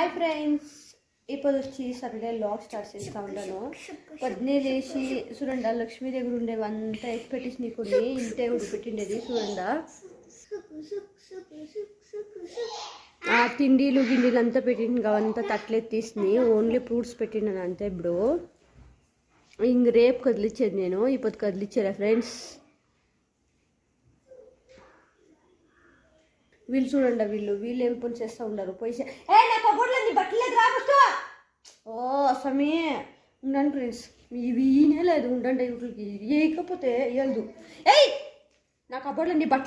Hi friends ఇప్పుడు వచ్చి సర్డే log start చేస్తా ఉంటాను పొద్దునే లేచి చూడండి లక్ష్మీ దగ్గర ఉండేవంతా ఎత్తి పెట్టేసి నీకు ఇంటే ఉడిపెట్టిండేది చూడండి ఆ తిండిలు గిండిలు అంతా పెట్టింది అవంతా తట్లెత్తేసింది ఓన్లీ ఫ్రూట్స్ పెట్టినాను అంతే ఇప్పుడు. ఇంక రేపు కదిలిచ్చేది నేను. ఇప్పుడు కదిలిచ్చారా ఫ్రెండ్స్ వీళ్ళు చూడండి వీళ్ళు. వీళ్ళు ఏం పని చేస్తూ ఉండరు పోయి చే- ఏ నా కబోర్డ్లో నీ బట్టలేదు రా ఫస్ట్. ఓ సమీ ఉండండి ఫ్రెండ్స్. ఇవి ఈయనే లేదు ఉండండి వీటికి వేయకపోతే వేయదు ఏయ్ నా కబోర్డ్లో నీ బట్ట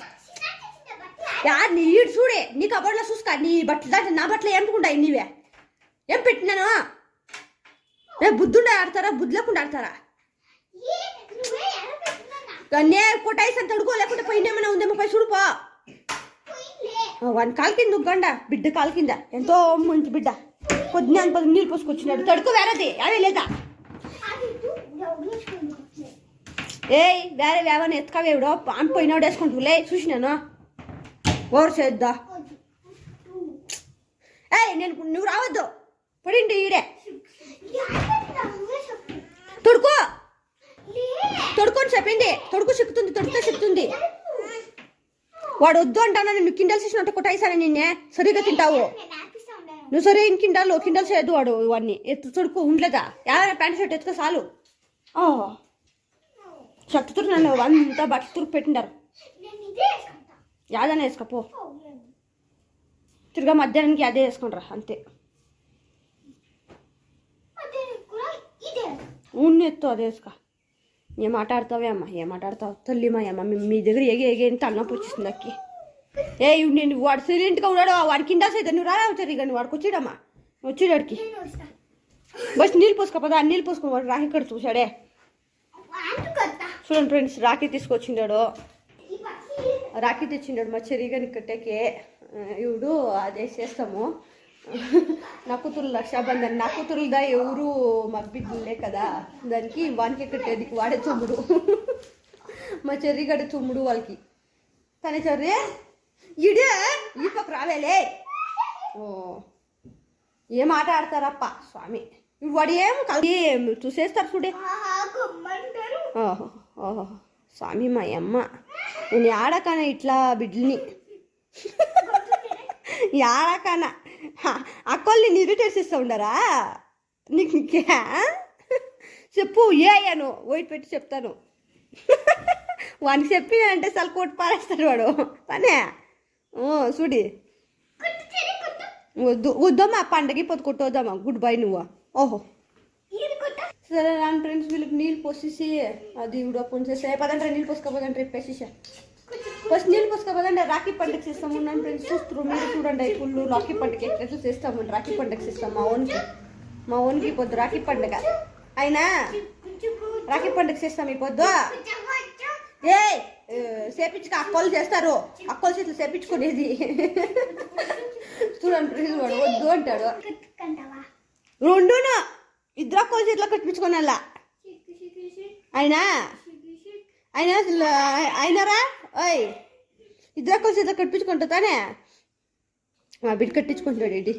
యా నీ ఈడు చూడే నీ కబోర్డ్లో చూసుకో. నీ బట్టలు దాంట్లో నా బట్టలు ఏమనుకుంటాయి నీవే. ఏం పెట్టినాను? ఏ బుద్ధుండే ఆడతారా బుద్ధి లేకుండా ఆడతారా నే కొట్టాయిసి అంత తడుకో లేకుంటే పైన ఏమైనా ఉందేమో పై. చూడుపో వాని కాలు కింద ఉగ్గండ? బిడ్డ కాలు కింద. ఎంతో మంచి బిడ్డ. పొద్దున పది నీళ్ళు పోసుకొచ్చినాడు. తడుకు వేరేది. అవే లేదా? ఏయ్ వేరే వేవని ఎత్తుకవేవిడో పాన్ పోయినాడు వేసుకుంటూ లే చూసినాను? ఓవర్ చేద్దా? ఏయ్ నేను నువ్వు రావద్దు. పడిండి ఈడే. తొడుకో. తొడుకొని చెప్పింది. తొడుకు చెప్తుంది తొడుకుతో చెప్తుంది వాడు వద్దు అంటాను? నువ్వు కిండల్ చేసినట్టు కొట్టాయిసారా నిన్నే? సరిగా తింటావు. నువ్వు సరే ఇన్ కిండాలు కిండల్ చేయదు వాడు వాడిని. ఎత్తు తొడుకు ఉండలేదా? ఎవరైనా ప్యాంట్ షర్ట్ ఎత్తుకో చాలు. షర్ట్ తురు నన్ను అంతా బట్టలు తురుకు పెట్టిండారు. యాదనే వేసుకోపో. తిరిగా మధ్యాహ్నానికి అదే వేసుకుంటారా అంతే. ఉన్ని ఎత్తు అదే వేసుకో. ఏం మాట్లాడతావే అమ్మ? ఏం మాట్లాడతావు? తల్లి మా అమ్మ మీ- మీ దగ్గర ఎగే ఎగే అని తలనొప్పి వచ్చేసింది అక్కి. ఏ ఇవి నేను వాడు సైలెంట్గా ఉన్నాడు వాడి కింద సైతే నువ్వు రారా వచ్చారు ఇక నువ్వు వాడికి వచ్చిడమ్మా వచ్చిడాడికి బస్ నీళ్ళు పోసుకోపోదా నీళ్ళు పోసుకో వాడు రాఖీ ఇక్కడ చూశాడే. చూడండి ఫ్రెండ్స్ రాఖీ తీసుకొచ్చిండాడు. రాఖీ తెచ్చిండాడు మా చెరిగని కట్టేకి ఇవుడు అదే చేస్తాము నా కూతురు రక్షాబంధన్ నా కూతురుదా ఎవరు మగ కదా. దానికి వానికి కట్టేది వాడే తుమ్ముడు. మా చెర్రిగడ చుమ్ముడు వాళ్ళకి. తన చెర్రి? ఇడే! ఈ పక్క రావేలే ఓ. ఏం ఆట ఆడతారప్ప స్వామి? ఇప్పుడు వాడు ఏం కల్ చూసేస్తారు చూడే. ఓహో ఓహో. స్వామి మా అమ్మ. నేను ఆడకాన ఇట్లా బిడ్డని ఆడకనా అక్కల్ని ఇరిటేట్ చేస్తూ ఉండరా? నీకు ఇంకే చెప్పు ఏ అయ్యాను? వెయిట్ పెట్టి చెప్తాను. వానికి చెప్పినంటే అసలు కొట్టి పారేస్తాడు వాడు. పనే ఓ చూడి. వద్దు వద్దమ్మా పండగ పొద్దు కొట్టొద్దామా గుడ్ బై నువ్వు. ఓహో. సరే రాను ఫ్రెండ్స్ వీళ్ళకి నీళ్ళు పోసేసి అది ఇప్పుడు సేపు అదంటే నీళ్ళు పోసుకోపోదంటే రేపేసేసా ఫస్ట్ నీళ్ళు పోసుకోపోదండి రాఖీ పండుగ చేస్తాము నన్ను ఫ్రెండ్స్ చూస్తారు మీరు చూడండి ఫుల్ రాఖీ పండుగ ఎట్లా చేస్తాము. రాఖీ పండుగ చేస్తాం మా ఓన్కి. మా ఓన్కి పొద్దు రాఖీ పండుగ. అయినా రాఖీ పండుగ చేస్తాం ఈ పొద్దు. ఏ సేపించుకో అక్కలు చేస్తారు. అక్కలు చేతులు సేపించుకునేది చూడండి ఫ్రెండ్స్ వాడు వద్దు అంటాడు. రెండును ఇద్దరు అక్కలు చేతిలో కట్టించుకోనల్లా అయినా అయినా అయినారా? ఓయ్ ఇద్దరు అక్కల ఇద్దరు కట్టించుకుంటా తానే? మా బిడ్డ కట్టించుకుంటాడు ఇది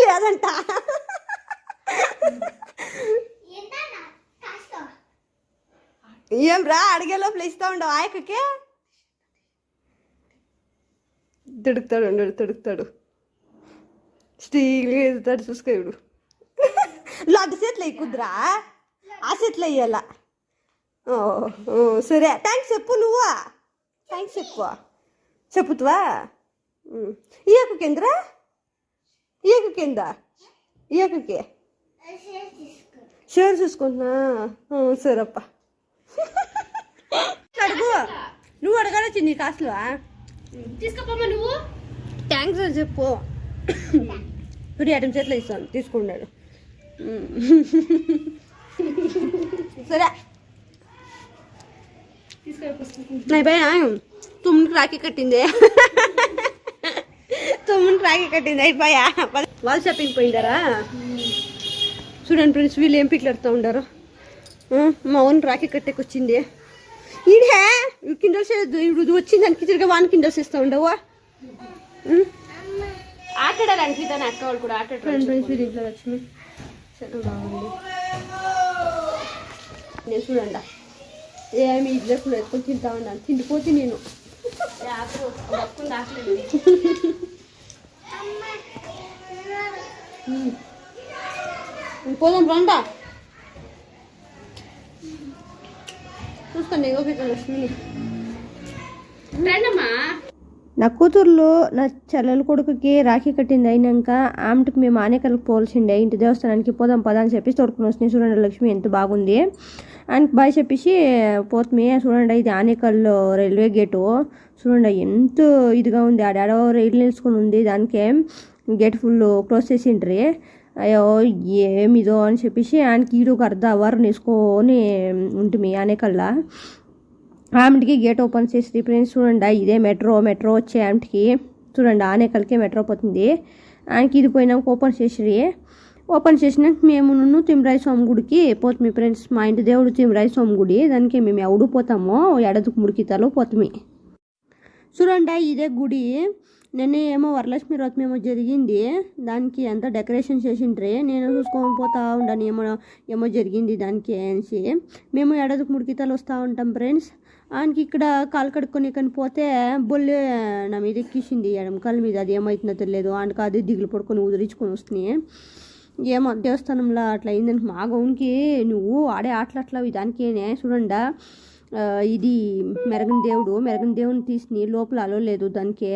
లేదంట. ఏం రా అడిగే లోపల ఇస్తా ఉండవు ఆయకకే తిడుగుతాడు ఉండడు తిడుగుతాడు స్టీల్గా ఎదుగుతాడు చూసుకో ఇప్పుడు లడ్డు చేతులు ఎక్కుద్రా ఆ చేతిలో వేయాల సరే. థ్యాంక్స్ చెప్పు నువ్వా. థ్యాంక్స్ చెప్పు. చెప్పుతువా? ఈయకు కిందరా? ఈయకు కింద ఈయకుకి షేర్ చూసుకుంటున్నా సరేప్ప. అడుగు. నువ్వు అడగడచ్చు నీ కాసులు తీసుకోపోమ్మా నువ్వు. థ్యాంక్స్ అని చెప్పు. ఇప్పుడు ఐటమ్ చేతిలో ఇస్తాను. తీసుకున్నాడు సరే. అయిపోయా తుమ్మునికి రాఖీ కట్టింది. తుమ్మునికి రాఖీ కట్టింది అయిపోయా? వాళ్ళు షాపింగ్ పోయిండారా? చూడండి ఫ్రెండ్స్ వీళ్ళు ఏం పిక్లెడుతూ ఉండారు. మా ఓన్ రాఖీ కట్టేకి వచ్చింది ఈడే కిండల్స్ ఇప్పుడు వచ్చింది దానికి తిరిగి వాన్ కిండల్స్ ఇస్తా ఉండవా? ఆటాడాలి దాని అక్క వాళ్ళు కూడా ఆటాడారు? దీంట్లో లక్ష్మి చాలా బాగుంది. నేను చూడండి. ఏమి ఇద్దరు ఎత్తుకొని తింటా ఉన్నాను తిండిపోతే నేను. పోదాం రండా. చూసుకోండి ఓపిక లక్ష్మిని. రండమ్మా. నా కూతుర్లు నా చెల్లెల కొడుకుకి రాఖీ కట్టింది అయినాక ఆమెటికి మేము ఆనేకల్కి పోల్చిండే ఇంటి దేవస్థానానికి పోదాం పదా అని చెప్పి తోడుకుని వస్తుంది చూడండి లక్ష్మి ఎంత బాగుంది. ఆయనకి బాయ్ చెప్పేసి పోతుమే చూడండి ఇది ఆనేకల్లో రైల్వే గేటు. చూడండి ఎంత ఇదిగా ఉంది. ఆడాడో రైలు నిలుచుకుని ఉంది. దానికే గేట్ ఫుల్ క్లోజ్ చేసిండ్రి. అయ్యో ఏమిదో అని చెప్పేసి ఆయనకి ఈడు ఒక అర్ధ అవర్ నేసుకొని ఉంటుంది ఆనేకల్లా. ఆమెకి గేట్ ఓపెన్ చేసి ఫ్రెండ్స్ చూడండి ఇదే మెట్రో మెట్రో వచ్చే ఆమెకి చూడండి ఆనేకల్కే మెట్రో పోతుంది. ఆయనకి ఇది పోయినాక ఓపెన్ చేసిరి. ఓపెన్ చేసినాక మేము నున్ను తిమ్మరాయ స్వామి గుడికి పోతుంది ఫ్రెండ్స్ మా ఇంటి దేవుడు తిమ్మరాయ స్వామి గుడి దానికి మేము ఎవడు పోతామో ఎడదుకు ముడికితాలో పోతుంది చూడండి ఇదే గుడి నిన్న ఏమో వరలక్ష్మి వ్రతం ఏమో జరిగింది దానికి అంతా డెకరేషన్ చేసిండ్రి నేను చూసుకొని పోతా ఉండను ఏమో ఏమో జరిగింది దానికి అనేసి. మేము ఎడదుకు ముడికితాలు వస్తూ ఉంటాం ఫ్రెండ్స్ ఆయనకి ఇక్కడ కాలు కడుక్కొని కానీ పోతే బొల్లే నా మీద ఎక్కిసింది. ఎడమకాల మీద అది ఏమవుతుందో తెలియదు. ఆయనకి అది దిగులు పడుకొని ఉదిరించుకొని వస్తున్నాయి. ఏమో దేవస్థానంలో అట్లా అయిందని మా గౌన్కి నువ్వు ఆడే ఆటలు అట్లా దానికేనే చూడండా. ఇది మెరగని దేవుడు మెరగని దేవుని తీసి లోపల అలో లేదు దానికే.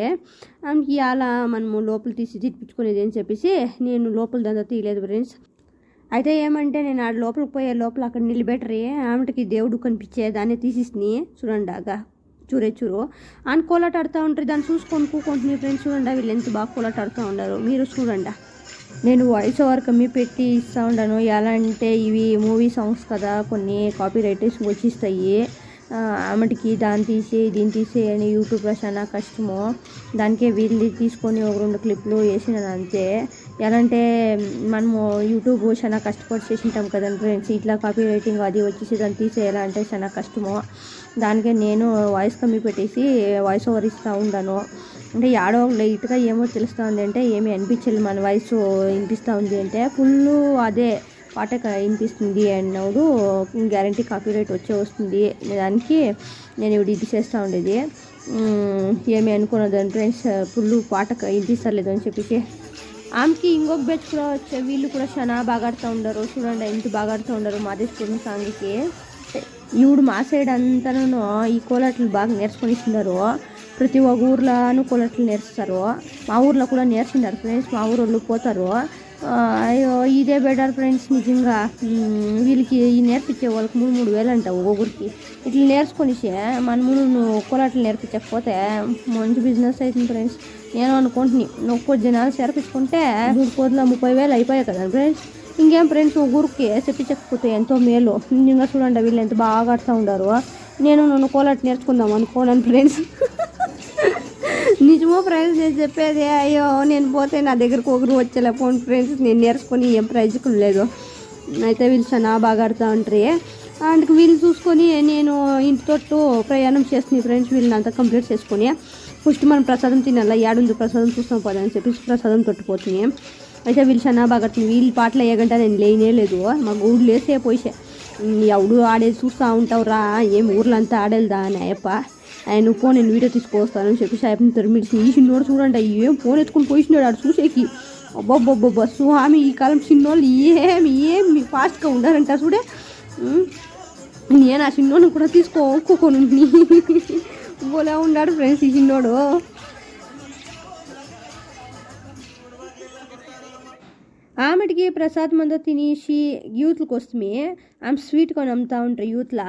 ఆయనకి అలా మనము లోపల తీసి తిప్పించుకునేది అని చెప్పేసి నేను లోపల దంతా తీయలేదు ఫ్రెండ్స్ అయితే ఏమంటే నేను ఆడ లోపలికి పోయే లోపల అక్కడ నిలబెట్టరి ఆమెకి దేవుడు కనిపించే దాన్ని తీసిస్ని. చూడండి ఆగా చూరే చూరు. అని కోలాటాడుతూ ఉంటారు దాన్ని చూసుకొని కూకుంటున్నాయి ఫ్రెండ్స్ చూడండి వీళ్ళు ఎంత బాగా కోలాటాడుతూ ఉన్నారు. మీరు చూడండి నేను వాయిస్ ఓవర్ కమ్మి పెట్టి ఇస్తూ ఉండను. ఎలా అంటే ఇవి మూవీ సాంగ్స్ కదా కొన్ని కాపీ రైటర్స్ వచ్చిస్తాయి. ఆమెటికి దాన్ని తీసి దీన్ని తీసేయని యూట్యూబ్లో చాలా కష్టము. దానికే వీళ్ళు తీసుకొని ఒక రెండు క్లిప్లు వేసినాను అంతే. ఎలా అంటే మనము యూట్యూబ్ చాలా కష్టపడి చేసింటాం కదండి ఫ్రెండ్స్. ఇట్లా కాపీ రైటింగ్ అది వచ్చేసి దాన్ని తీసేయాలంటే చాలా కష్టము. దానికే నేను వాయిస్ కమ్మి పెట్టేసి వాయిస్ ఓవర్ ఇస్తూ ఉన్నాను అంటే యాడో లైట్గా ఏమో తెలుస్తూ ఉంది అంటే ఏమి అనిపించలేదు. మన వాయిస్ వినిపిస్తూ ఉంది అంటే ఫుల్ అదే పాట వినిపిస్తుంది అన్నప్పుడు గ్యారంటీ కాపీ రైట్ వచ్చే వస్తుంది. దానికి నేను ఇప్పుడు ఇది చేస్తూ ఉండేది. ఏమి అనుకున్నదని ఫ్రెండ్స్ ఫుల్ పాట వినిపిస్తలేదు అని చెప్పేసి. ఆమెకి ఇంకొక బ్యాచ్ కూడా వచ్చే వీళ్ళు కూడా చాలా బాగా ఆడుతూ ఉండరు. చూడండి ఎంత బాగా ఆడుతూ ఉండరు మాదేశ్వరం సాంగ్కి. ఈవిడు మా సైడ్ అంతాను ఈ కోలాటలు బాగా నేర్చుకొని ఇస్తున్నారు. ప్రతి ఒక్క ఊర్లోనూ కోలాటలు నేర్చుతారు. మా ఊర్లో కూడా నేర్చుకున్నారు ఫ్రెండ్స్ మా ఊరు వాళ్ళు పోతారు. అయ్యో ఇదే బెటర్ ఫ్రెండ్స్ నిజంగా. వీళ్ళకి ఈ నేర్పించే వాళ్ళకి మూడు మూడు వేలు అంట ఒక్కొక్కరికి. ఇట్లా నేర్చుకునిసే మన ముందు నువ్వు కోలాటలు నేర్పించకపోతే మంచి బిజినెస్ అవుతుంది ఫ్రెండ్స్ నేను అనుకుంటుని ఒక్కో జనాలు చేర్పించుకుంటే మూడు కోట్ల ముప్పై వేలు అయిపోయాయి కదా ఫ్రెండ్స్ ఇంకేం ఫ్రెండ్స్ ఊరికి చెప్పించకపోతే ఎంతో మేలు. నిజంగా చూడండి వీళ్ళు ఎంత బాగా ఆడుతూ ఉండారు. నేను నన్ను కోలాట నేర్చుకుందాం అనుకోనని ఫ్రెండ్స్ నిజమో ప్రైజ్ నేను చెప్పేది? అయ్యో నేను పోతే నా దగ్గరకు ఒకరు వచ్చేలా ఫోన్ ఫ్రెండ్స్ నేను నేర్చుకొని ఏం ప్రైజ్కి లేదు అయితే వీళ్ళు చాలా బాగా ఆడుతూ ఉంటారు. అందుకు వీళ్ళు చూసుకొని నేను ఇంటి ప్రయాణం చేస్తున్నాయి ఫ్రెండ్స్ వీళ్ళని అంతా కంప్లీట్ చేసుకొని ఫస్ట్ మనం ప్రసాదం తినాలా? ఏడుంది ప్రసాదం చూస్తాం పోదని అని చెప్పేసి ప్రసాదం తొట్టుపోతున్నాయి అయితే వీళ్ళు చాలా బాగా ఆడుతుంది వీళ్ళు పాటలు ఏగంటే నేను లేనే లేదు. మా ఊళ్ళు లేసే పోయిసే. ఎవడు ఆడేది చూస్తూ ఉంటావు రా ఏం ఊర్లో అంతా ఆడేదా అని అయ్యప్ప ఆయన ఫోన్ నేను వీడియో తీసుకొస్తానని చెప్పి సాయపని తరిమిడిసి ఈ చిన్నోడు చూడండి ఏం ఫోన్ ఎత్తుకొని పోయిసినాడు ఆడు చూసేకి. అబ్బబ్బబ్బబ్బ స్వామి ఈ కాలం చిన్నోళ్ళు ఏమి ఏమి ఫాస్ట్గా ఉండాలంట చూడే. నేను ఆ చిన్నోడిని కూడా తీసుకోకోను. బోలే ఉన్నాడు ఫ్రెండ్స్ ఈ చిన్నోడు. ఆమెటికి ప్రసాద్ మందో తినేసి యూత్లకు వస్తే ఆమె స్వీట్ కొని అమ్ముతా ఉంటారు యూత్లా.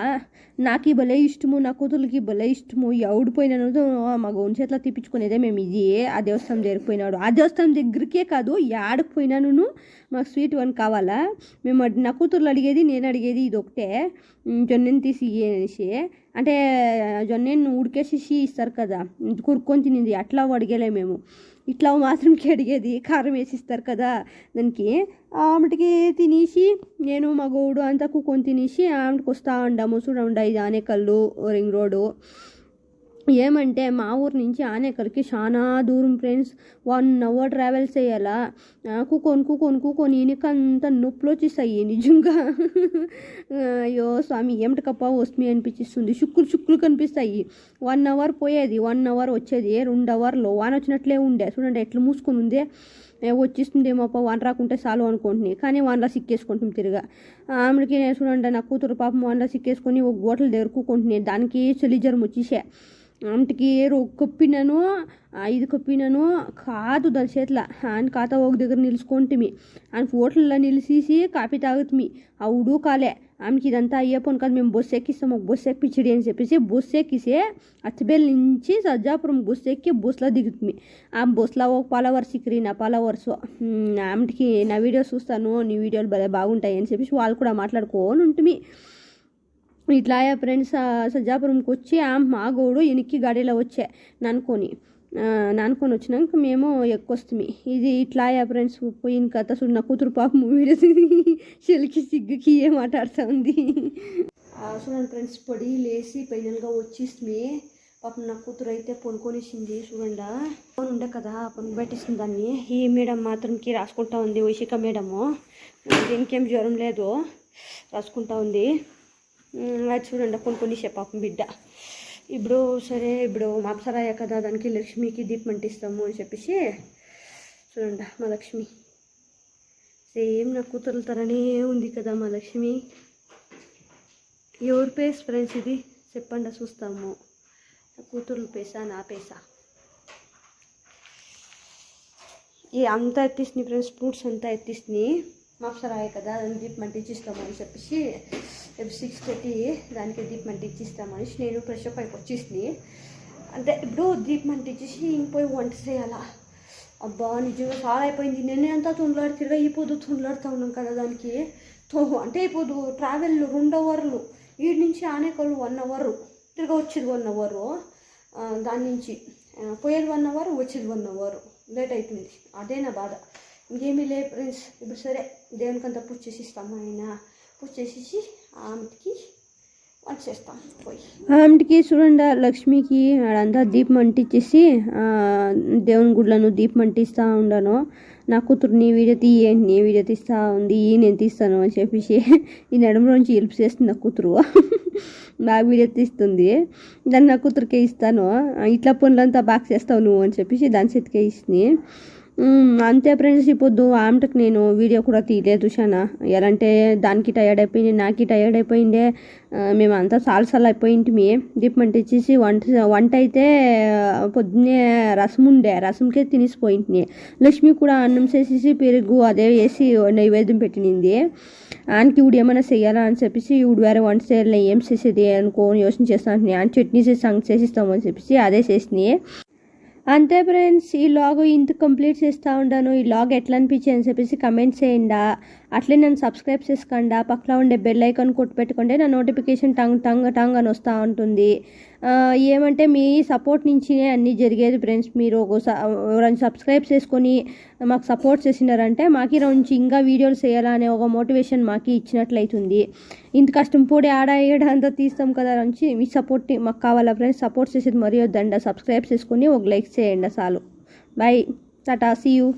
నాకు ఈ భలే ఇష్టము నా కూతురుకి భలే ఇష్టము ఎవడిపోయినాను మా గౌన్ చేతిలో తిప్పించుకునేదే మేము ఇది ఆ దేవస్థానం జరిగిపోయినాడు ఆ దేవస్థానం దగ్గరికే కాదు యాడకు పోయినాను మాకు స్వీట్ వన్ కావాలా? మేము నా కూతుర్లు అడిగేది నేను అడిగేది ఇది ఒకటే జొన్నెని తీసి అనేసి. అంటే జొన్నను ఉడికేసి ఇస్తారు కదా కురుక్కొని తినింది అట్లా అడిగేలే మేము. ఇట్లా మాత్రంకి అడిగేది కారం వేసి ఇస్తారు కదా. దానికి ఆమెటికి తినేసి నేను మా గోడు అంతా కూకొని తినేసి ఆమెటికి వస్తూ ఉండాము. చూడండి ఇది ఆనేకల్లు రింగ్ రోడ్డు. ఏమంటే మా ఊరు నుంచి ఆనేకర్కి చాలా దూరం ఫ్రెండ్స్ వన్ అవర్ ట్రావెల్ చేయాలా. ఆ, కూకొని కూకొని కూకొని ఈయనకంత నొప్పులు వచ్చేసాయి నిజంగా. అయ్యో స్వామి ఏమిటికప్ప వస్తుంది అనిపించిస్తుంది. చుక్కులు చుక్కులు కనిపిస్తాయి. వన్ అవర్ పోయేది వన్ అవర్ వచ్చేది రెండు అవర్లో వాన వచ్చినట్లే ఉండే. చూడండి ఎట్లా మూసుకొని ఉందే. వచ్చేస్తుందేమో అప్ప వన్ రాకుంటే చాలు అనుకుంటున్నాయి కానీ వన్లా సిక్కేసుకుంటుంది తిరిగా. ఆమెకి నేను చూడండి నా కూతురు పాపం వన్లా సిక్కేసుకొని ఒక గోటలు దగ్గర కూకుంటున్నాయి దానికి చలి జ్వరం వచ్చేసే. ఆమెకి కొప్పినాను ఐదు కొప్పినాను కాదు దాని చేతిలో. ఆయన ఖాతా ఒక దగ్గర నిలుచుకుంటుమి. ఆయన హోటల్లో నిలిచేసి కాఫీ తాగుతుమి. అవుడు కాలే. ఆమెకి ఇదంతా అయ్యే పని కాదు. మేము బస్సు ఎక్కిస్తాం ఒక బస్సు ఎక్కించడి అని చెప్పేసి బస్సు ఎక్కిసే అచ్చబేల్ నుంచి సజ్జాపురం బస్సు ఎక్కి బస్సులో దిగుతుంది ఆ బస్సులో ఒక పలవర్స్ ఇక్కడి నా పలవర్స్ ఆమెకి నా వీడియోస్ చూస్తాను నీ వీడియోలు భలే బాగుంటాయి అని చెప్పేసి వాళ్ళు కూడా మాట్లాడుకోని ఉంటుంది ఇట్లా ఫ్రెండ్స్ సజ్జాపురంకి వచ్చి ఆ మా గోడు వెనక్కి గాడిలో వచ్చే నానుకొని. నానుకొని వచ్చినాక మేము ఎక్కువస్తుంది ఇది ఇట్లా ఫ్రెండ్స్ పోయిన కథ చూడు నా కూతురు పాప వీడియో చెలికి సిగ్గుకి ఏం మాట్లాడుతూ ఉంది చూడండి ఫ్రెండ్స్ పడి లేచి ఫైనల్గా వచ్చేస్తుంది పాపం నా కూతురు అయితే పొనుకొనిసింది చూడండి. ఫోన్ ఉండే కదా పొను పెట్టేసింది దాన్ని. ఈ మేడం మాత్రంకి రాసుకుంటా ఉంది వైశాఖ మేడము. ఇంకేం జ్వరం లేదు రాసుకుంటా ఉంది. చూడండి కొన్ని పాపం బిడ్డ. ఇప్పుడు సరే ఇప్పుడు మాప్సరాయ కదా దానికి లక్ష్మికి దీపం అంటిస్తాము అని చెప్పేసి చూడండి మా లక్ష్మి. సేమ్ నా కూతురు తరనే ఉంది కదా మా లక్ష్మి. ఎవరి పేస్ ఫ్రెండ్స్ ఇది? చెప్పండి చూస్తాము. నా కూతురు పేసా నా పేసా? ఈ అంతా ఎత్తిస్తుంది ఫ్రెండ్స్ ఫ్రూట్స్ అంతా ఎత్తిస్తుంది మాప్సరాయ కదా దాన్ని దీపం అని చెప్పేసి రేపు సిక్స్ థర్టీ దానికి దీపం అంటించిస్తామని నేను ఫ్రెష్ అప్ అయిపోయి వచ్చేసింది అంటే ఇప్పుడు దీపం అంటించేసి ఇంకపోయి వంట చేయాలా. అబ్బా నిజంగా చాలా అయిపోయింది. నేనే అంతా తుండ్లాడి తిరగా అయిపోదు తుండ్లాడుతూ ఉన్నాం కదా దానికి. తో అంటే అయిపోదు ట్రావెల్ రెండు అవర్లు. ఈడి నుంచి ఆనేకలు వన్ అవర్ తిరగా వచ్చేది వన్ అవరు దాని నుంచి పోయేది వన్ అవర్ వచ్చేది వన్ అవర్ లేట్ అవుతుంది అదే నా బాధ. ఇంకేమీ లే ఫ్రెండ్స్. ఇప్పుడు సరే దేవునికంతా పూజ చేసి ఇస్తాము ఆయన. పూజ చేసేసి ఆమెకి పోయి. ఆమెకి చూడండి లక్ష్మికి ఆడంతా దీపం అంటించేసి దేవుని గుడ్లను దీపం అంటిస్తూ ఉండను. నా కూతురు నీ వీడియో తీయ నీ వీడియో తీస్తా ఉంది ఈ నేను తీస్తాను అని చెప్పేసి ఈ నడుములోంచి హెల్ప్ చేస్తుంది నా కూతురు. నా వీడియో తీస్తుంది. దాన్ని నా కూతురికే ఇస్తాను. ఇట్లా పనులంతా బాగా చేస్తావు నువ్వు అని చెప్పేసి దాని చేతికే ఇస్తుంది. అంతే ఫ్రెండ్స్ ఇప్పుడు ఆమెటకు నేను వీడియో కూడా తీయలేదు చాలా ఎలా అంటే దానికి టయర్డ్ అయిపోయింది నాకు టైర్డ్ అయిపోయిందే. మేమంతా సాల్సాలు అయిపోయింటిమి. దీపం ఇచ్చేసి వంట వంట అయితే పొద్దున్నే రసం ఉండే రసంకే తినేసిపోయింటిని. లక్ష్మి కూడా అన్నం చేసేసి పెరుగు అదే వేసి నైవేద్యం పెట్టినింది. ఆయనకి ఇవిడు ఏమైనా చెయ్యాలా? అని చెప్పేసి ఇవిడు వేరే వంట చేయాలి ఏం చేసేది? అనుకోని యోచన చేస్తాను ఆయన చట్నీ చేసి సంగతి చేసిస్తామని చెప్పేసి అదే చేసినాయి. అంతే ఫ్రెండ్స్ ఈ లాగ్ ఇంత కంప్లీట్ చేస్తూ ఉంటాను ఈ లాగ్ ఎట్లా అనిపించింది అని చెప్పేసి కమెంట్ చేయండి. అట్లే నన్ను సబ్స్క్రైబ్ చేసుకోండి. పక్కన ఉండే బెల్ ఐకాన్ కొట్టి పెట్టుకుంటే నా నోటిఫికేషన్ టంగ్ టంగ్ టంగ్ అని వస్తూ ఉంటుంది. ఏమంటే మీ సపోర్ట్ నుంచినే అన్నీ జరిగేది ఫ్రెండ్స్ మీరు ఒక సబ్స్క్రైబ్ చేసుకొని మాకు సపోర్ట్ చేసినారంటే మాకు నుంచి ఇంకా వీడియోలు చేయాలనే ఒక మోటివేషన్ మాకు ఇచ్చినట్లయితుంది. ఇంత కష్టం పొడి ఆడ ఏడ అంతా తీస్తాం కదా నుంచి మీ సపోర్ట్ మాకు కావాలా ఫ్రెండ్స్ సపోర్ట్ చేసేది మరీ వద్దండి. సబ్స్క్రైబ్ చేసుకొని ఒక లైక్ చేయండి చాలు. Bye tata see you